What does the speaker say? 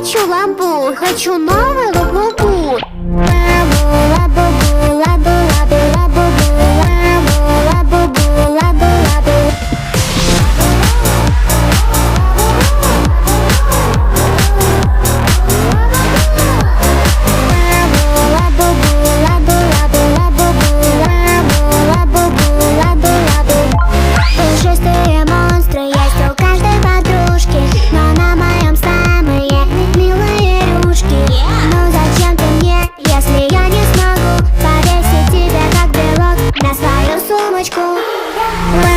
хочу лампу, хочу новую лабубу. мамочку.